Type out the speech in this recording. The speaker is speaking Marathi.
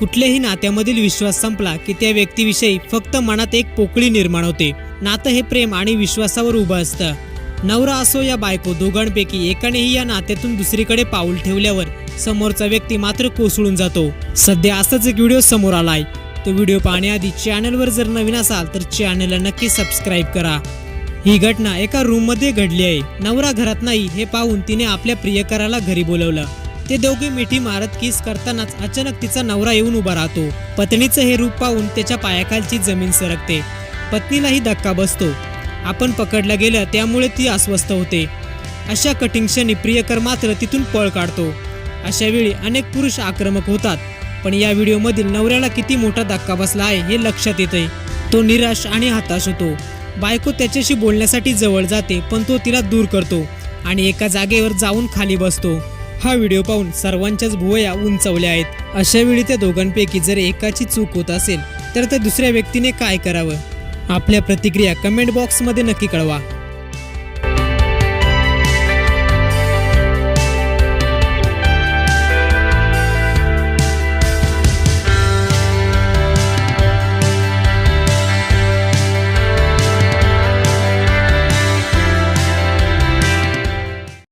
कुठल्याही नात्यामधील विश्वास संपला की त्या व्यक्तीविषयी फक्त मनात एक पोकळी निर्माण होते. नातं हे प्रेम आणि विश्वासावर उभं असतं. नवरा असो या बायको दोघांपैकी एकानेही या नात्यातून दुसरीकडे पाऊल ठेवल्यावर समोरचा व्यक्ती मात्र कोसळून जातो. सध्या असाच एक व्हिडिओ समोर आलाय. तो व्हिडिओ पाहण्याआधी चॅनलवर जर नवीन असाल तर चॅनलला नक्की सबस्क्राईब करा. ही घटना एका रूममध्ये घडली आहे. नवरा घरात नाही हे पाहून तिने आपल्या प्रियकराला घरी बोलवलं. ते दोघे मिठी मारत किस करतानाच अचानक तिचा नवरा येऊन उभा राहतो. पत्नीचं हे रूप पाहून त्याच्या पायाखालची जमीन सरकते. पत्नीलाही धक्का बसतो. आपण पकडलं गेलं त्यामुळे ती अस्वस्थ होते. अशा कठीण क्षणी प्रियकर मात्र तिथून पळ काढतो. अशा वेळी अनेक पुरुष आक्रमक होतात. पण या व्हिडिओमधील नवऱ्याला किती मोठा धक्का बसला आहे हे लक्षात येते तो निराश आणि हताश होतो. बायको त्याच्याशी बोलण्यासाठी जवळ जाते पण तो तिला दूर करतो आणि एका जागेवर जाऊन खाली बसतो. हा व्हिडिओ पाहून सर्वांच्याच भुवया उंचवल्या आहेत. अशा वेळी त्या दोघांपैकी जर एकाची चूक होत असेल तर त्या दुसऱ्या व्यक्तीने काय करावं? आपल्या प्रतिक्रिया कमेंट बॉक्समध्ये नक्की कळवा.